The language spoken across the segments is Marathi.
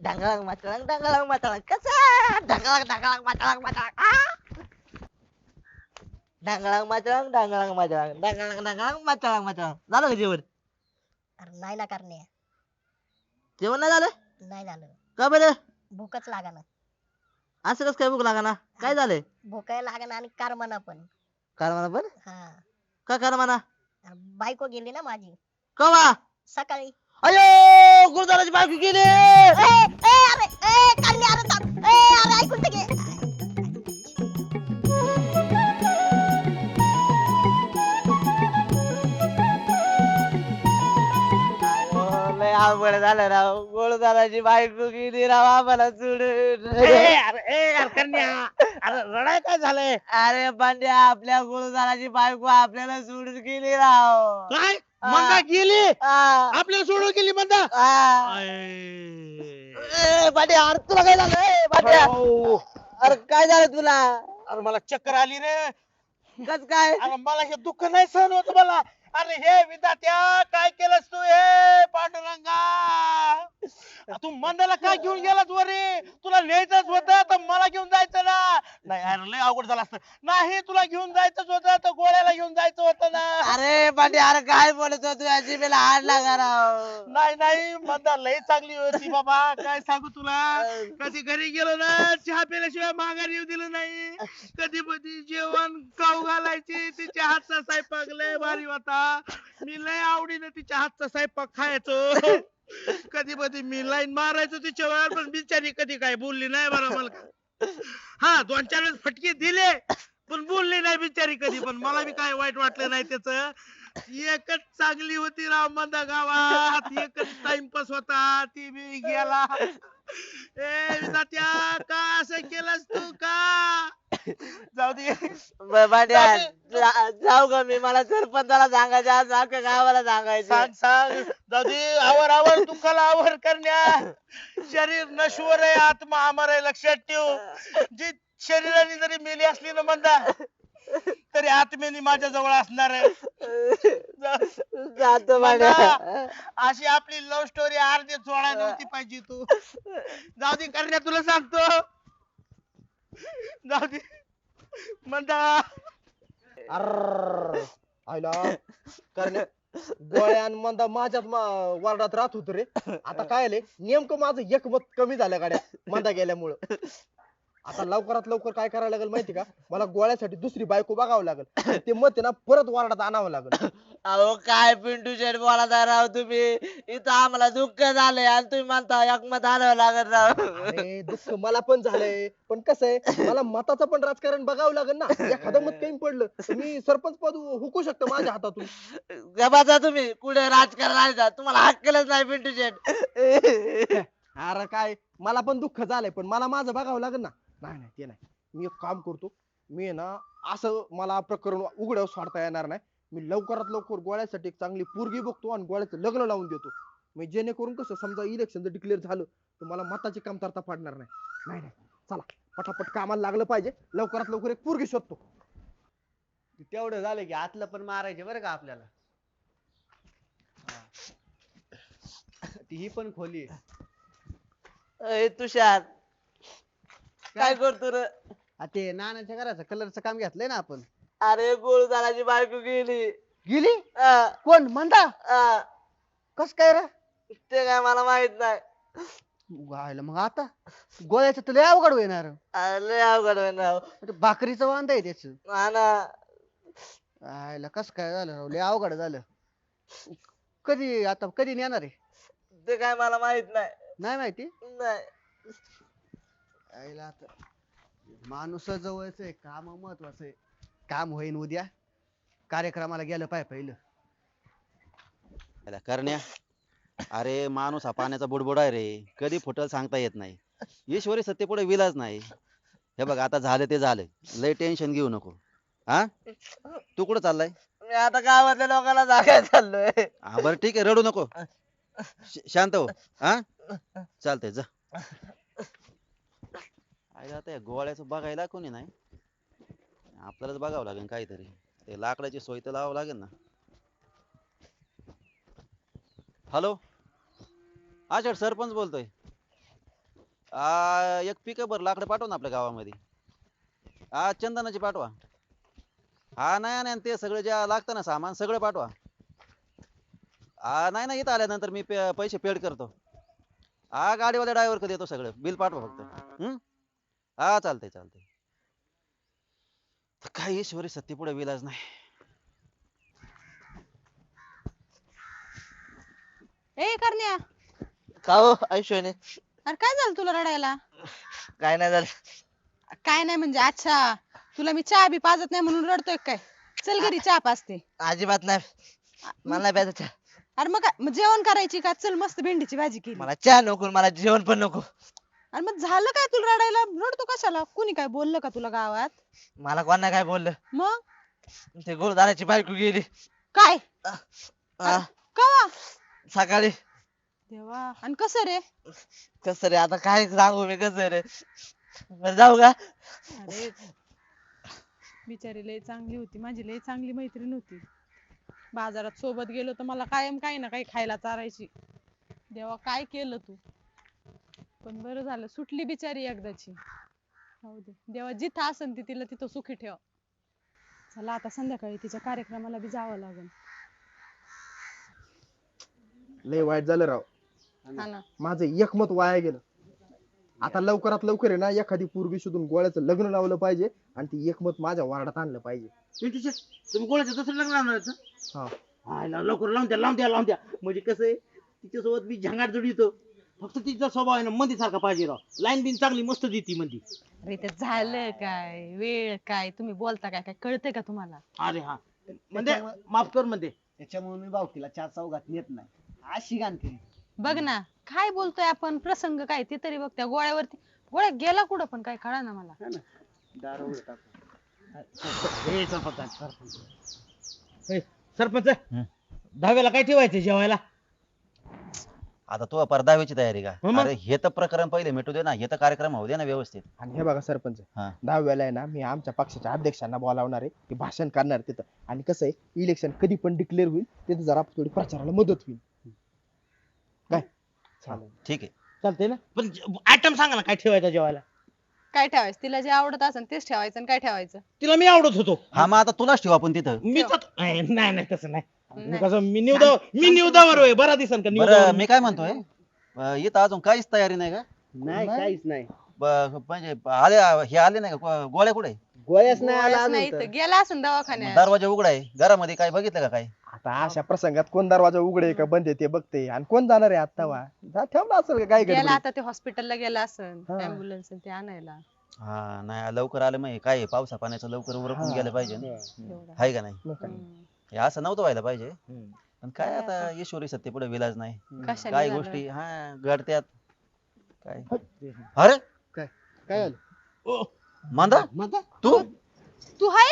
ढंगळंग मचळंग ढंगळंग मचळंग कसा ढंगळंग ढंगळंग मचळंग मचळंग आ? ढंगळंग मचळंग ढंगळंग मचळंग ढंगळंग ढंगळंग मचळंग मचळंग झालं का जेवण? अरे नाही ना करणे. जेवण नाही झालं? नाही झालं. का बरं? भूकच लागाना. असं कसं काय भूक लागा ना काय झालंय? भूक लागाना आणि कारमना पण. काय म्हणा पण? हा. का कर म्हणा अरे बायको गेली ना माझी. कवा? सकाळी. अयो गुरुदाराची बायको गेली. लय अवघड झालं राव. गुरुदाराची बायको गेली राव आम्हाला सोडून. ए, अरे ए, अरे कन्या अरे रडाय काय झालंय? अरे पांड्या आपल्या गुरुदाराची बायको आपल्याला सोडून गेली राव. काय? मंदा गेली? आ, आपल्याला सोडून गेली मंदा आ. आय. ए, अरे तुला काय झालं? ए, अहो, अरे काय झालं तुला? अरे मला चक्कर आली रे. कस काय? अरे मला हे दुःख नाही सहन होत मला. अरे हे विधात्या काय केलंस तू हे पांडुरंगा? तू मंदाला काय घेऊन गेलास वरे? तुला न्यायचंच होतं तर मला घेऊन जायचं ना? नाही अरे लय अवघड झालं असतं. नाही तुला घेऊन जायचंच होतं तर गोळ्याला घेऊन जायचं होतं ना? अरे पांडे अरे काय बोलत होतो? अजिबेला जिभेला हाड लागा राव काय नाही मंदा लय चांगली होती बाबा. काय सांगू तुला? कधी घरी गेलो ना चहा पिल्याशिवाय माघारी येऊ दिलं नाही. कधी कधी जेवण खाऊ घालायची? तिच्या हातचा स्वयंपाक लय भारी होता. मी लय आवडीने तिच्या हातचा स्वयंपाक खायचो. कधी मधी मी लाईन मारायचो तिच्यावर पण बिचारी कधी काय बोलली नाही बरं मला. हा दोन चार वेळेस फटके दिले पण बोलली नाही बिचारी कधी. पण मला बी काय वाईट वाटलं नाही त्याच. एकच चांगली होती राव मंदा गावात. एकच टाइमपास होता ती बी गेला. ए विधात्या का असं केलंस तू का? जाऊ दे. ब- पांड्या जा- जाऊ का मी. मला सरपंचाला सांगायचं आज अख्ख्या गावाला सांगायचं सांग सांग. जाऊ दे. आवर आवर. दुःखाला आवर करण्या शरीर नश्वर आहे आत्मा अमर आहे. लक्षात ठेव. जी शरीराने जरी मेली असली ना मंदा तरी आत्म्याने माझ्या जवळ असणार आहे. जातो अशी आपली लव्ह स्टोरी अर्धी सोळा नव्हती पाहिजे तू. जाऊ दे करण्या तुला सांगतो. जाऊ दे. मंदा अर्र आयला करण्या गोळ्यान मंदा माझ्याच मा- वार्डात राहत होतो रे. आता काय आले? नेमकं माझं एक मत कमी झालं गाड्या मंदा गेल्यामुळं. आता लवकरात लवकर काय करायला लागेल माहिती का? मला गोळ्यासाठी दुसरी बायको बघावं लागेल. ते मत आहे ना परत वार्डात आणावं लागेल. अहो काय पिंटू शेट बोला राव तुम्ही? इथं आम्हाला दुःख झालंय आणि तुम्ही म्हणता एकमत आणावं लागत राव. अरे दुःख मला पण झालंय. पण कसं आहे मला मताचं पण राजकारण बघावं लागेल ना. एखादं मत कमी पडलं तर मी सरपंच पद हुकू शकतो माझ्या हातातून. गबाचा तुम्ही. कुठे राजकारण आहे तुम्हाला हक्कलच नाही पिंटू शेट. अरे काय मला पण दुःख झालंय पण मला माझं बघावं लागेल ना. नाही नाही ते नाही. मी एक काम करतो मी आहे ना असं मला प्रकरण उघड्यावर सोडता येणार नाही. मी लवकरात लवकर गोळ्यासाठी एक चांगली पोरगी बघतो आणि गोळ्याचं लग्न लावून देतो. मी जेणेकरून कसं समजा इलेक्शन जर डिक्लेअर झालं तर मला मताची कमतरता पडणार नाही. नाही नाही चला पटापट कामाला लागलं पाहिजे. लवकरात लवकर एक पोरगी शोधतो. तेवढं झालं की आतलं पण मारायचे बरं का आपल्याला? ती ही पण खोली आहे. अय तुषार. काय करतो रे? आ ते नानाच्या घराचं कलरचं काम घेतलंय ना आपण. अरे गोळदाराची बायको गेली. गेली? कोण? म्हणता कस काय रे? ते काय मला माहीत नाही. गायला मग आता. गोळ्याचं तुला अवघड होणार अरे लय अवघड होईन राव भाकरीचं वांद आहे त्याच. हा ना. आयला कस काय झालं राव? लय अवघड झालं. कधी आता कधी नेणार आहे? ते काय मला माहीत नाही. नाही माहिती? नाही. आईला आता माणूस जवळच आहे काम महत्वाचं आहे. काम होईन उद्या. कार्यक्रमाला गेलं पाय पहिलं. त्याला करण्या. अरे माणूस हा पाण्याचा बुडबुड आहे रे. कधी फुटल सांगता येत नाही. ईश्वरी सत्य पुढे विलाच नाही. हे बघ आता झालं ते झालं. लय टेन्शन घेऊ नको. हा? तू कुठं चाललाय? मी आता गावातल्या लोकांना सांगायला चाललोय. हा बरं ठीक आहे. रडू नको. श- शांत हो. हा? चालतंय जा. अरे आता या गोळ्याचं बघायला कोणी नाही. आपल्यालाच बघावं लागेल काहीतरी. ते लाकडाची सोय तर लावावं लागेल ना. हॅलो हा सरपंच बोलतोय. आ, एक पिकअपवर लाकडं पाठवा ना आपल्या गावामध्ये. हा चंदनाची पाठवा. हा नाही नाही ते सगळं जे लागतं ना सामान सगळं पाठवा. हा नाही नाही इथं आल्यानंतर मी पे- पैसे पेड करतो. हा गाडीवाल्या ड्रायव्हर देतो सगळं. बिल पाठवा फक्त. हम्म हा चालतंय चालतंय. काय ईश्वरी सत्य पुढे विलाज नाही. ए करण्या. का हो ऐश्वर्याने? अरे काय झालं तुला रडायला? काय नाही झालं. काय नाही म्हणजे अच्छा. तुला मी चहा बी पाजत नाही म्हणून रडतोय काय? चल घरी चहा पाजते. अजिबात नाही. मला नाही प्यायचं चहा. अरे मग काय? मग जेवण करायची का? चल मस्त भेंडीची भाजी केली. मला चहा नको मला जेवण पण नको. अरे मग झालं काय तुला रडायला? रडतो कशाला? कुणी काय बोललं का तुला गावात? मला कोण नाही काय बोललं. मग? ते गुरुदाराची बायको गेली. काय? कवा? सकाळी. देवा. आणि कसं रे? कस रे? आता काय सांगू मी कसं रे? बरं जाऊ का? अरे बिचारी लय चांगली होती. माझी लय चांगली मैत्रीण होती. बाजारात सोबत गेलो तर मला कायम काही ना काही खायला चारायची. देवा काय केलं तू? पण बरं झालं. सुटली बिचारी एकदाची. जाऊ दे. देवा जिथं असन ती तिला तिथं सुखी ठेव. चला आता संध्याकाळी तिच्या कार्यक्रमाला बी जावं लागेल लय वाईट झालं राव. हा ना. माझं एकमत वाया गेलं. आता लवकरात लवकर आहे ना एखादी पूर्वी शोधून गोळ्याचं लग्न लावलं पाहिजे आणि ती एकमत माझ्या वार्डात आणलं पाहिजे. पिंटू शेट, तुम्ही गोळ्याचं दुसरं लग्न लावणार आहेत ना? हा. हाय, लाव- लवकर लावून द्या लावून द्या लावून द्या. म्हणजे कसं आहे तिच्यासोबत मी झंगाट जोडितो. फक्त तिचा स्वभाव आहे ना मंदी सारखा पाहिजे राव. लाईन बिन चांगली मस्त देती मंदी. अरे ते झालं काय? वेळ काय? तुम्ही बोलता काय? काय कळतंय का तुम्हाला? अरे हा. म्हणजे माफ कर म्हणते त्याच्यामुळे मी बावकीला चार चौघात नेत नाही. अशी गाण केली बघ ना काय बोलतोय आपण? प्रसंग काय? ते तरी बघ त्या गोळ्यावरती गोळ्या गेला कुठं पण? काय कळा ना मला. दारू हे सरपंच सरपंच. हे, सरपंच दहाव्याला काय ठेवायचं जेवायला? आता तू परदाव्याची तयारी का? हो मग. अरे हे तर प्रकरण पहिले मिटू दे ना हे तर कार्यक्रम होऊ दे ना व्यवस्थित. आणि हे बघा सरपंच हा. दहाव्याला आहे ना मी आमच्या पक्षाच्या अध्यक्षांना बोलावणार आहे ते भाषण करणार तिथं. आणि कसं आहे इलेक्शन कधी पण डिक्लेअर होईल तिथे जरा थोडी प्रचाराला मदत होईल. काय? चालेल. ठीक आहे. चालतंय ना? पण आयटम सांगा ना काय ठेवायचं जेवायला? काय ठेवायचं? तिला जे आवडत असेल तेच ठेवायचं आणि काय ठेवायचं? तिला मी आवडत होतो. हा मग आता तुलाच ठेवू आपण तिथं. मी तर नाही नाही, तसं नाही. मी नाही. कसं मी निवदा मी निवदावर होय बरा दिसन का बरं निवदावर? मी काय म्हणतोय? अं, इथं अजून काहीच तयारी नाही का? नाही काहीच नाही. ब- म्हणजे आले हे आले नाही का? गो- गोळ्या कुठे? गोळ्याच नाही आला गोळ्याच नाही अजून तर गेला असेल दवाखान्यात. दरवाजा उघडा आहे घरामध्ये काय बघितलं का काय आता अशा प्रसंगात कोण दरवाजा उघडे का बंद आहे ते बघते. आणि कोण जाणार आहे आता वा? जा, ठेवला असेल का काय गेला आता ते हॉस्पिटलला गेला असेल हा. अँब्युलन्स ते आणायला. हा नाही लवकर आलं मग काय आहे, पावसा पाण्याचं लवकर उरकून हा. गेलं पाहिजे ना. एवढं. हाय का नाही? मग काय. हम्म. हे असं नव्हतं व्हायला पाहिजे. पण काय काय आता ईश्वरी सत्य पुढे विलाज नाही. काय? गोष्टी हा घडत्यात. काय? अरे! काय? झालं? मांदा? तू? तू हाय?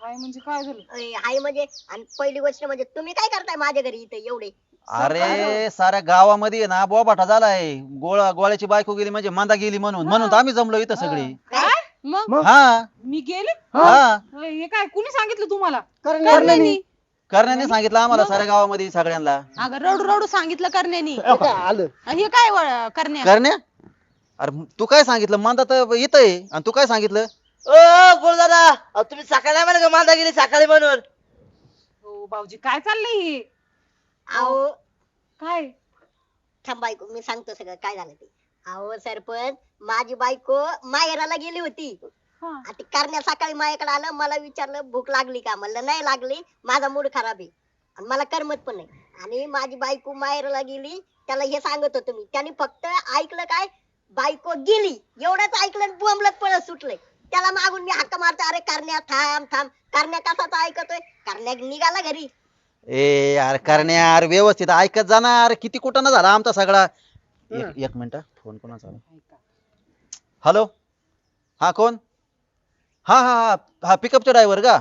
हाय म्हणजे काय झालं? अय, आई म्हणजे आणि पहिली गोष्ट म्हणजे तुम्ही काय करताय माझ्या घरी इथे एवढे? अरे साऱ्या गावामध्ये आहे ना बोबाटा झालाय. गोळा गोळ्याची बायको गेली म्हणजे मांदा गेली म्हणून. म्हणून तर आम्ही जमलो इथं सगळी. मग? हा. मी गेले? हा. हे. काय कुणी सांगितलं तुम्हाला? करण्याने. करण्यानी. करण्याने सांगितलं आम्हाला साऱ्या गावामध्ये सगळ्यांना. अगं रडू रडू सांगितलं करण्यानी. हे काय आलं? हे काय व- करण्या? करण्या? अरे तू काय सांगितलं? मांदा तर इथं आहे. आणि तू काय सांगितलं? ओ गुरुदादा अहो, तुम्ही सकाळी नाही म्हणा का मांदा गेली सकाळी म्हणून? हो भाऊजी काय चाललंय हे? अहो. काय? थांब बायको मी सांगतो सगळं. काय झालं ते? अहो सरपंच माझी बायको माहेराला गेली होती. हा. आणि करण्या सकाळी माझ्याकडे आलं मला विचारलं भूक लागली का? म्हणलं नाही लागली माझा मूड खराब आहे. आणि मला करमत पण नाही. आणि माझी बायको माहेराला गेली त्याला हे सांगत होतो मी. त्याने फक्त ऐकलं काय? बायको गेली. एवढंच ऐकलं आणि बोंबलत पळत सुटलंय. त्याला मागून मी हक्क मारतो अरे करण्या थांब थांब. करण्या कसाच ऐकतोय? करण्या निघाला घरी. ए यार करण्या यार व्यवस्थित ऐकत जाणार किती कुठं झाला आमचा सगळा. एक एक मिनिट. फोन कोणाचा? हॅलो हा कोण? हा हा हा. हा पिकअपचा ड्रायव्हर का?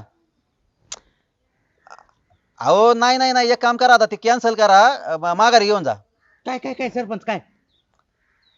अहो नाही नाही नाही. एक काम करा आता ते कॅन्सल करा. माघारी घेऊन जा. काय काय काय सरपंच काय?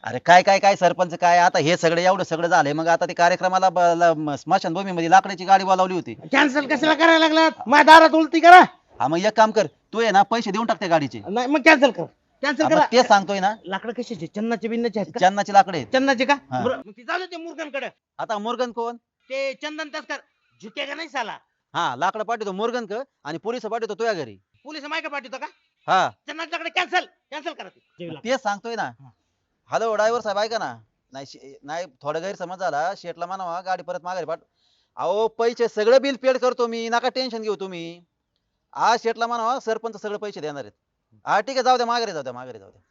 अरे काय काय काय सरपंच काय? आता हे सगळं एवढं सगळं झालंय. मग आता ते कार्यक्रमाला ब- ल- स्मशानभूमीमध्ये लाकडाची गाडी बोलावली होती. कॅन्सल कशाला करायला लागलात? माझ्या दारात उलटी करा. हा मग एक काम कर. तू आहे ना पैसे देऊन टाक त्या गाडीचे. नाही मग कॅन्सल कर. कॅन्सल करा. तेच सांगतोय ना. लाकडं कशाचे चन्नाचे बिन्नाचे आहेत का? चन्नाचे लाकडे आहेत. चंदनाचे का? हा. बरं, मग ती जाऊ दे ते मुरगनकडे. आता मुरगन कोण? ते चंदन तस्कर. झुके का नाही साला? हा लाकडं पाठवतो मुरगन क आणि पोलीस पाठवतो तुझ्या घरी. पोलीस मायका पाठवतो का? हा. चंदनाच्याकडे कॅन्सल कॅन्सल करा ते. तेच सांगतोय ना. हा. हॅलो ड्रायव्हर साहेब ऐका ना. नाही शे- नाही थोडा गैरसमज झाला. शेटला म्हणावा गाडी परत माघारी पाठ. अहो पैसे सगळं बिल पेड करतो मी. नका टेन्शन घेऊ तुम्ही. आज शेटला म्हणावा सरपंच सगळे पैसे देणार आहेत. हा ठीक आहे जाऊ द्या माघारी जाऊ द्या माघारी जाऊ द्या.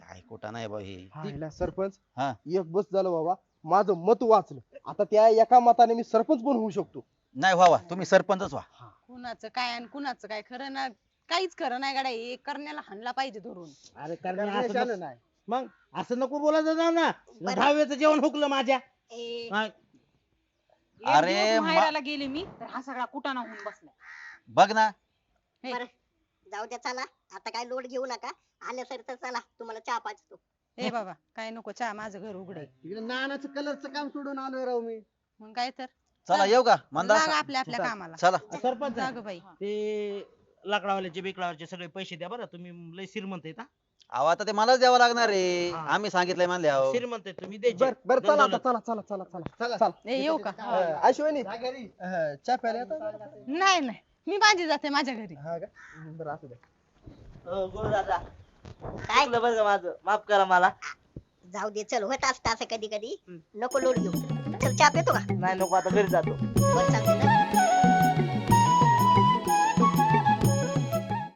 काय कुठं नाही भाऊ हे. सरपंच हा. एक बस झालं बाबा माझं मत वाचलं. आता त्या एका मताने मी सरपंच पण होऊ शकतो. नाही व्हावा तुम्ही सरपंचच व्हा. कुणाचं काय आणि कुणाचं काय खरं ना काहीच खरं नाही गाड्या हे करण्याला हाणला पाहिजे धरून. अरे कारण असं नको- नाही मग असं नको बोलायचं जाऊ ना. बरं. दहावीचं जेवण हुकलं माझ्या. ए, एक अरे दिवस मा- माहेराला गेले मी तर हा सगळा कुटाणा होऊन बसला. बघ ना. बरं. जाऊ द्या चला. आता काय लोड घेऊ नका. आल्या सर तर चला तुम्हाला चहा पाचतो ए बाबा काय नको चहा माझं घर उघडे तिकडे नानाचं कलरचं काम सोडून आलोय राव मी. मग काय तर? चला येऊ का? लागा आपल्या आपल्या कामाला. चला. सरपंच जाग बाई. ते लाकडावाल्याचे बिकडावाल्याचे सगळे पैसे द्या बरं. तुम्ही लय श्रीमंत आहेत हा. अहो आता ते मलाच द्यावं लागणार आहे. हा. आम्ही सांगितलंय म्हणल्या श्रीमंत आहे तुम्ही द्यायचे. बर बर चला आता. चला चला चला चला चला. ए येऊ का? अश्विनी अं, चहा प्यायला येतात? नाही नाही. मी माझी जाते माझ्या घरी. हा का? बरं असू द्या हो, गुरु दादा काय? चुकलं बरं का माझं? माफ करा मला. जाऊ दे चल होत असतं असं कधी कधी नको लोड घेऊ चल चहा पितो का? नाही नको आता घरी जातो. बरं चालतंय ना